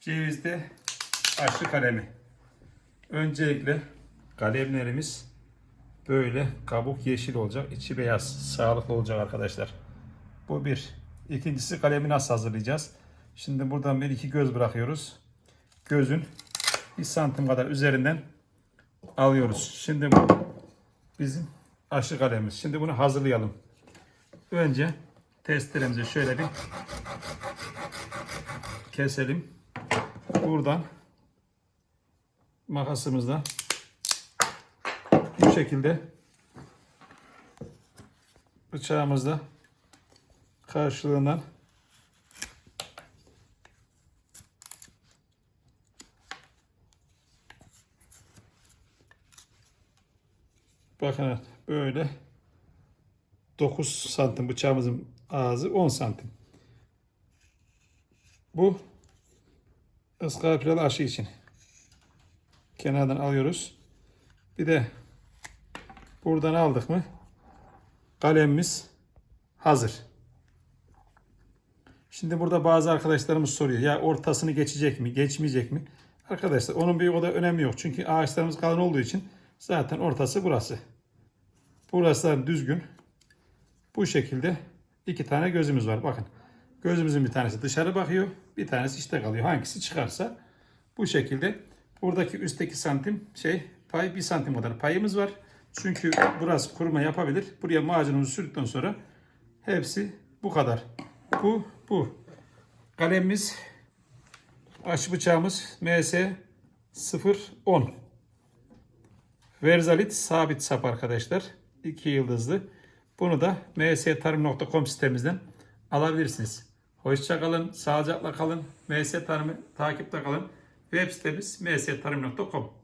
Cevizde aşı kalemi. Öncelikle kalemlerimiz böyle kabuk yeşil olacak, içi beyaz, sağlıklı olacak arkadaşlar. Bu bir. İkincisi kalemi nasıl hazırlayacağız? Şimdi buradan bir iki göz bırakıyoruz. Gözün bir santim kadar üzerinden alıyoruz. Şimdi bu bizim aşı kalemimiz. Şimdi bunu hazırlayalım. Önce testeremizi şöyle bir keselim. Buradan makasımızla bu şekilde bıçağımızla karşılığından bakın böyle 9 santim bıçağımızın ağzı 10 santim. Bu ızgara pilav aşı için. Kenardan alıyoruz. Bir de buradan aldık mı kalemimiz hazır. Şimdi burada bazı arkadaşlarımız soruyor. Ya ortasını geçecek mi, geçmeyecek mi? Arkadaşlar onun bir o da önemi yok. Çünkü ağaçlarımız kalın olduğu için zaten ortası burası. Burası da düzgün. Bu şekilde iki tane gözümüz var. Bakın. Gözümüzün bir tanesi dışarı bakıyor. Bir tanesi işte kalıyor. Hangisi çıkarsa bu şekilde. Buradaki üstteki santim şey pay bir santim kadar payımız var. Çünkü burası kuruma yapabilir. Buraya macunumuzu sürdükten sonra hepsi bu kadar. Bu bu. Kalemimiz aşı bıçağımız MS 010. Verzalit sabit sap arkadaşlar. 2 yıldızlı. Bunu da mstarım.com sitemizden alabilirsiniz. Hoşça kalın, sağlıcakla kalın. MS Tarım'ı takipte kalın. Web sitemiz mstarım.com.